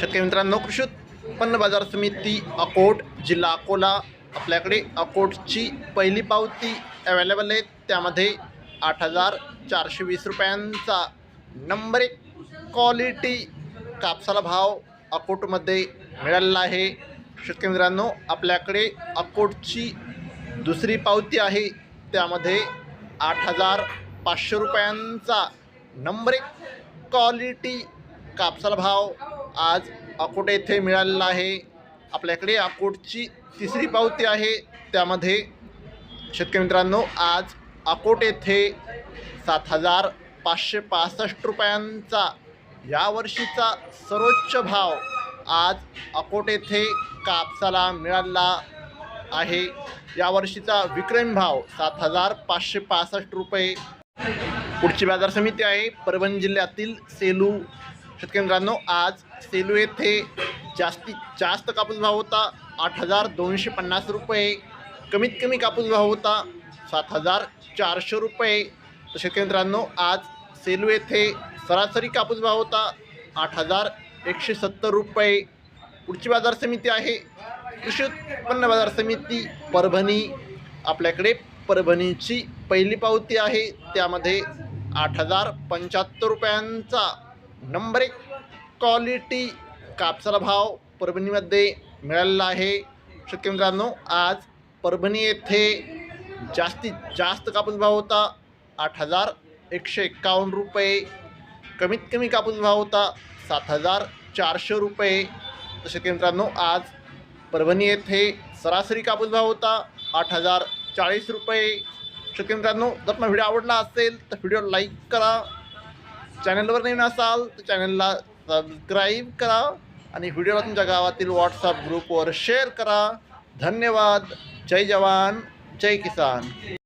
शेतकरी मित्रांनो कृषी उत्पन्न बाजार समिती अकोट जिल्हा अकोला आपल्याकडे अकोटची पहिली पावती अवेलेबल आहे त्यामध्ये आठ हजार चारशे वीस रुपयांचा नंबर एक क्वालिटी कापसाला भाव अकोटमध्ये मिळालेला आहे. शेतकरी मित्रांनो आपल्याकडे अकोटची दुसरी पावती आहे. त्यामध्ये आठ हजार पाचशे रुपयांचा नंबर एक क्वालिटी कापसाला भाव आज अकोट येथे मिळालेला आहे. आपल्याकडे अकोटची तिसरी पावती आहे. त्यामध्ये शेतकरी मित्रांनो आज अकोट येथे सात हजार पाचशे पासष्ट रुपयांचा यावर्षीचा सर्वोच्च भाव आज अकोट येथे कापसाला मिळाला आहे. यावर्षीचा विक्रम भाव सात हजार पाचशे पासष्ट रुपये. पुढची बाजार समिती आहे. परभणी जिल्ह्यातील सेलू शेतकरी मित्रांनो आज सेलू येथे जास्तीत जास्त कापूस भाव होता. आठ हजार दोनशे पन्नास रुपये. कमीत कमी कापूस भाव होता सात हजार चारशे रुपये. तर शेतकरी मित्रांनो आज सेलू येथे सरासरी कापूस भाव होता आठ हजार एकशे सत्तर रुपये. पुढची बाजार समिती आहे. कृषी उत्पन्न बाजार समिती परभणी. आपल्याकडे परभणीची पहिली पावती आहे. त्यामध्ये आठ हजार पंच्याहत्तर रुपयांचा नंबर एक क्वालिटी कापसाला भाव परभणीमध्ये मिळालेला आहे. शेतकरी मित्रांनो आज परभणी येथे जास्तीत जास्त कापूस भाव होता. आठ हजार एकशे एक्कावन्न रुपये. कमीत कमी कापूस भाव होता सात हजार चारशे रुपये. तर शेतकरी मित्रांनो आज परभणी येथे सरासरी कापूस भाव होता आठ हजार चाळीस रुपये. शेतकरी मित्रांनो जर तुम्हाला व्हिडिओ आवडला असेल तर व्हिडिओ लाईक करा. चॅनलवर नवीन असाल तर चॅनलला सबस्क्राईब करा आणि व्हिडिओला तुमच्या गावातील व्हॉट्सअप ग्रुपवर शेअर करा. धन्यवाद. जय जवान. जय किसान.